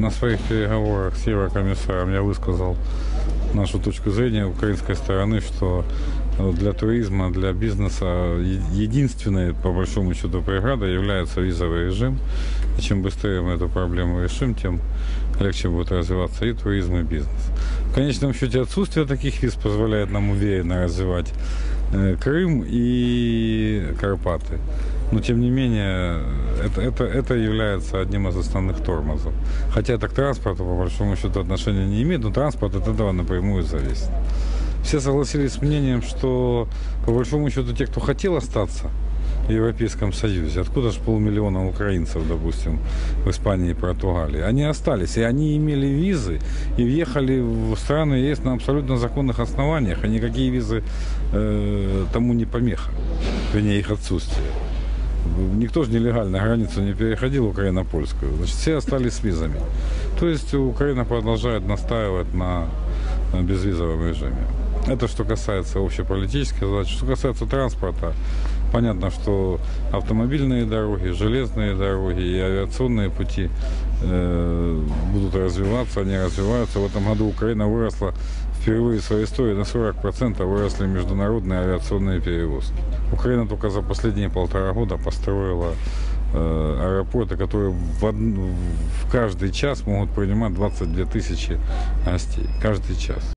на своих переговорах с Еврокомиссаром я высказал нашу точку зрения украинской стороны, что э, для туризма, для бизнеса единственной, по большому счету, преградой является визовый режим. И чем быстрее мы эту проблему решим, тем легче будет развиваться и туризм, и бизнес. В конечном счете отсутствие таких виз позволяет нам уверенно развивать э, Крым и Карпаты. Но тем не менее, это, это, это является одним из основных тормозов. Хотя это к транспорту, по большому счету, отношения не имеет, но транспорт от этого напрямую зависит. Все согласились с мнением, что по большому счету те, кто хотел остаться в Европейском Союзе, откуда же полмиллиона украинцев, допустим, в Испании и Португалии, они остались, и они имели визы, и въехали в страны ЕС на абсолютно законных основаниях, и никакие визы э, тому не помеха, вернее их отсутствие. Никто же нелегально границу не переходил украино-польскую. Значит, все остались с визами. То есть Украина продолжает настаивать на, безвизовом режиме. Это что касается общеполитической задачи. Что касается транспорта, понятно, что автомобильные дороги, железные дороги и авиационные пути э, будут развиваться, они развиваются. В этом году Украина выросла впервые в своей истории на 40% выросли международные авиационные перевозки. Украина только за последние полтора года построила э, аэропорты, которые в, од- в каждый час могут принимать 22 тысячи гостей. Каждый час.